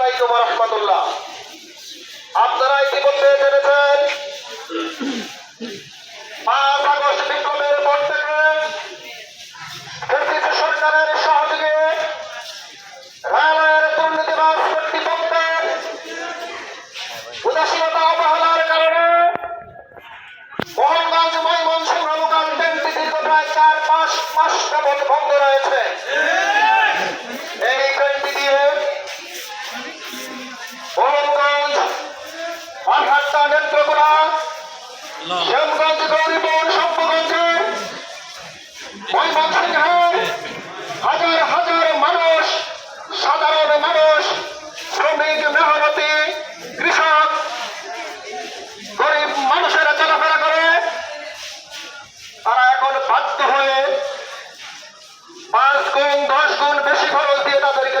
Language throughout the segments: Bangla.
আলাইকুম রহমতুল্লাহ। আপনারা ইতিমধ্যে জেনেছেন আগস্ট বিপ্লবের সরকারের সহযোগে রেলওয়ের উদাসীনতা অবহেলার কারণে মোহনগঞ্জ ময়মনসিংহ লোকাল ট্রেনটি দীর্ঘ চার পাঁচ মাস যাবৎ বন্ধ রয়েছে। এই নেত্রকোনা শ্যামগঞ্জ শম্ভুগঞ্জে ময়মনসিংহের হাজার হাজার মানুষ সাধারণ মানুষ শ্রমিক মেহনতি কৃষক গরিব মানুষেরা চলাফেরা করে তারা এখন বাধ্য হয়ে পাঁচ গুণ দশ গুণ বেশি খরচ দিয়ে তাদেরকে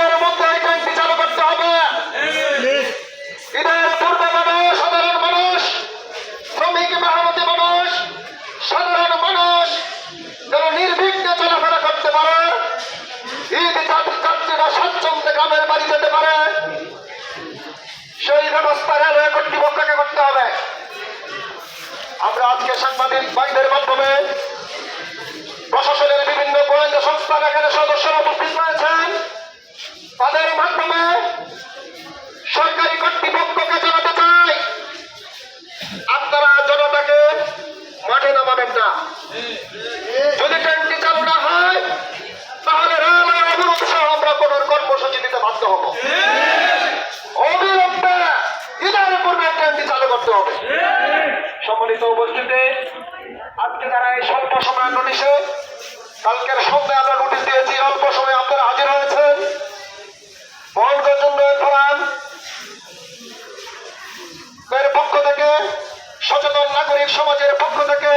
সেই ব্যবস্থা কর্তৃপক্ষকে করতে হবে। আমরা আজকে সাংবাদিক ভাইদের মাধ্যমে প্রশাসনের বিভিন্ন গোয়েন্দা সংস্থার এখানে সদস্যরা উপস্থিত রয়েছেন। তাদের মাধ্যমে সরকারি কর্তৃপক্ষকে জানাতে চাই। আপনারা জনতাকে মাঠে নামাবেন না যদি ট্রেনটি চালু না হয় তাহলে রেলওয়ের অবরোধ সহ আমরা কোন কর্মসূচি দিতে বাধ্য হব অবিলম্বে ঈদের ট্রেনটি চালু করতে হবে। সম্মানিত উপস্থিতি, আজকে যারা এই স্বল্প সময়ের নোটিশে কালকের সন্ধ্যায় আমরা নোটিশ দিয়েছি, অল্প সময় আপনারা হাজির হয়েছেন। পক্ষ থেকে সচেতন নাগরিক সমাজের পক্ষ থেকে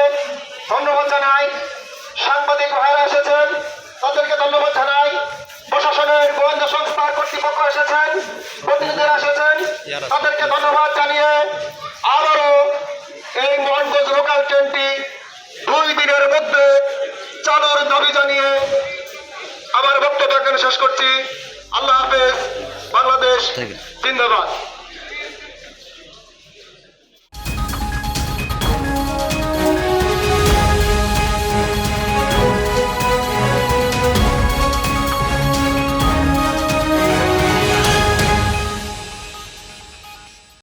ধন্যবাদ জানাই। সাংবাদিক ভাইরা এসেছেন, তাদেরকে ধন্যবাদ জানাই। প্রশাসনের গোয়েন্দা সংস্থার কর্তৃপক্ষ এসেছেন, প্রতিনিধিরা তাদেরকে ধন্যবাদ জানিয়ে আবারও এই মোহনগঞ্জ লোকাল ট্রেনটি দুই দিনের মধ্যে চালুর দাবি জানিয়ে আমার বক্তব্য এখানে শেষ করছি। আল্লাহ হাফেজ বাংলাদেশ জিন্দাবাদ।